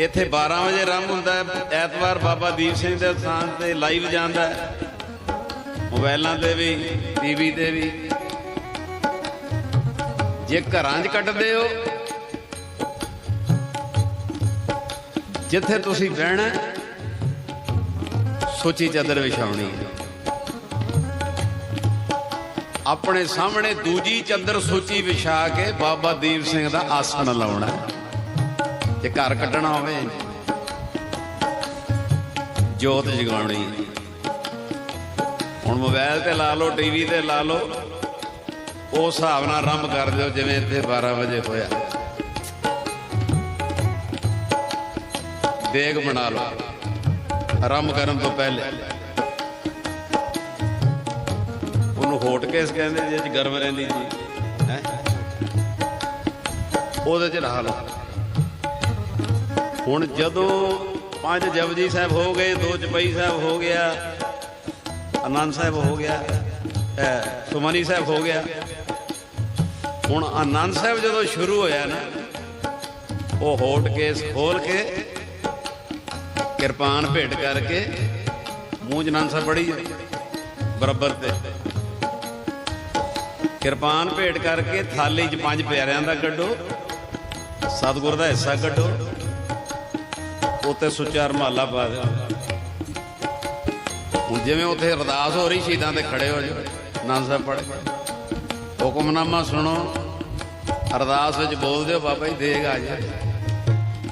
ਇੱਥੇ 12 ਵਜੇ ਆਰੰਭ ਹੁੰਦਾ ਹੈ। ਐਤਵਾਰ ਬਾਬਾ ਦੀਪ ਸਿੰਘ ਦੇ ਸਥਾਨ ਤੇ ਲਾਈਵ ਜਾਂਦਾ ਹੈ। ਮੋਬਾਈਲਾਂ ਤੇ ਵੀ ਟੀਵੀ ਤੇ ਵੀ। ਜੇ ਘਰਾਂ 'ਚ ਕੱਟਦੇ ਹੋ ਜਿੱਥੇ ਤੁਸੀਂ ਬਹਿਣਾ ਹੈ, ਸੋਚੀ ਚਾਦਰ ਵਿਛਾਉਣੀ ਹੈ। ਆਪਣੇ ਸਾਹਮਣੇ ਦੂਜੀ ਚਾਦਰ ਸੋਚੀ ਵਿਛਾ ਕੇ ਬਾਬਾ ਦੀਪ ਸਿੰਘ ਦਾ ਆਸਣ ਲਾਉਣਾ ਜੇ ਘਰ ਕੱਢਣਾ ਹੋਵੇ। ਜੋਤ ਜਗਾਉਣੀ। ਹੁਣ ਮੋਬਾਈਲ ਤੇ ਲਾ ਲਓ ਟੀਵੀ ਤੇ ਲਾ ਲਓ। ਉਸ ਹਿਸਾਬ ਨਾਲ ਆਰੰਭ ਕਰ ਦਿਓ, ਜਿਵੇਂ ਇੱਥੇ 12 ਵਜੇ ਹੋਇਆ। ਦੇਗ ਬਣਾ ਲਓ। ਆਰੰਭ ਕਰਨ ਤੋਂ ਪਹਿਲੇ। ਉਹਨੂੰ ਹੋਟ ਕੇਸ ਕਹਿੰਦੇ ਜੇ ਗਰਮ ਰਹਿੰਦੀ ਜੀ। ਹੈ? ਉਹਦੇ ਚ ਲਾ ਲਓ। ਹੁਣ ਜਦੋਂ ਪੰਜ ਜਪਜੀ ਸਾਹਿਬ ਹੋ ਗਏ, ਦੋ ਚਪਈ ਸਾਹਿਬ ਹੋ ਗਿਆ ਆਨੰਦ ਸਾਹਿਬ ਹੋ ਗਿਆ ਸੁਮਨੀ ਸਾਹਿਬ ਹੋ ਗਿਆ। ਹੁਣ ਆਨੰਦ ਸਾਹਿਬ ਜਦੋਂ ਸ਼ੁਰੂ ਹੋਇਆ ਨਾ, ਉਹ ਹੋਟ ਕੇਸ ਖੋਲ ਕੇ, ਕਿਰਪਾਨ ਭੇਟ ਕਰਕੇ, ਮੂੰਹ 'ਚ ਸਾਹਿਬ ਪੜੀ ਬਰਾਬਰ ਤੇ। ਕਿਰਪਾਨ ਭੇਟ ਕਰਕੇ ਥਾਲੀ 'ਚ ਪੰਜ ਪਿਆਰਿਆਂ ਦਾ ਕੱਢੋ, ਸਤਿਗੁਰ ਦਾ ਹਿੱਸਾ ਕੱਢੋ ਉੱਤੇ ਸੁੱਚਾ ਰਮਾਲਾ ਪਾ ਦਿਓ। ਹੁਣ ਜਿਵੇਂ ਉੱਥੇ ਅਰਦਾਸ ਹੋ ਰਹੀ, ਸ਼ਹੀਦਾਂ ਤੇ ਖੜੇ ਹੋ ਜਾਓ ਆਨੰਦ ਸਾਹਿਬ ਪੜ੍ਹ ਹੁਕਮਨਾਮਾ ਸੁਣੋ, ਅਰਦਾਸ ਵਿੱਚ ਬੋਲਦੇ ਹੋ ਬਾਬਾ ਜੀ ਦੇਗ ਆ ਜਾ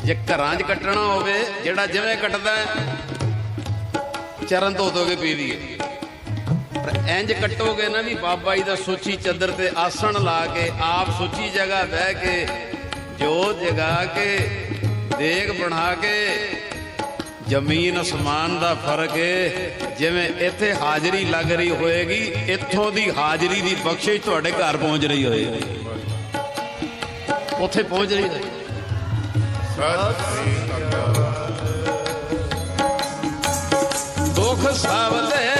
ਜੇ ਘਰਾਂ 'ਚ ਕੱਟਣਾ ਹੋਵੇ, ਜਿਹੜਾ ਜਿਵੇਂ ਕੱਟਦਾ ਚਰਨ ਧੋ ਧੋ ਕੇ ਪੀ ਲਈਏ। ਪਰ ਇੰਜ ਕੱਟੋਗੇ ਨਾ ਵੀ ਬਾਬਾ ਜੀ ਦਾ ਸੋਚੀ ਚੱਦਰ ਤੇ ਆਸਣ ਲਾ ਕੇ, ਆਪ ਸੋਚੀ ਜਗ੍ਹਾ ਬਹਿ ਕੇ ਜੋਤ ਜਗਾ ਕੇ ਦੇਗ ਬਣਾ ਕੇ ਜ਼ਮੀਨ ਅਸਮਾਨ ਦਾ ਫ਼ਰਕ ਹੈ ਜਿਵੇਂ ਇੱਥੇ ਹਾਜ਼ਰੀ ਲੱਗ ਰਹੀ ਹੋਏਗੀ, ਇੱਥੋਂ ਦੀ ਹਾਜ਼ਰੀ ਦੀ ਬਖਸ਼ਿਸ਼ ਤੁਹਾਡੇ ਘਰ ਪਹੁੰਚ ਰਹੀ ਹੋਏਗੀ ਉੱਥੇ ਪਹੁੰਚ ਰਹੀ ਹੋਏਗੀ ਦੁੱਖ ਸਭ ਦੇ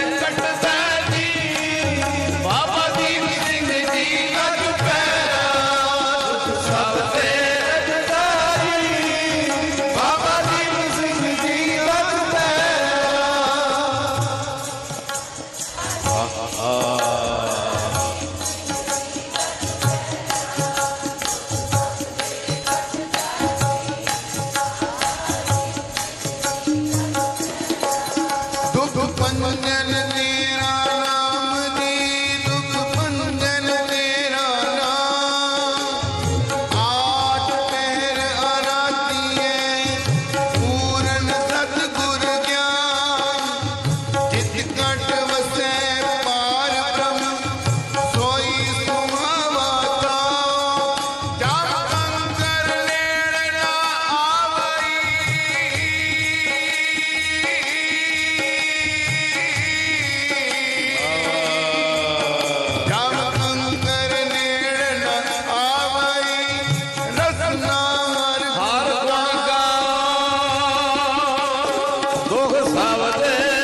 socorro, salva Deus.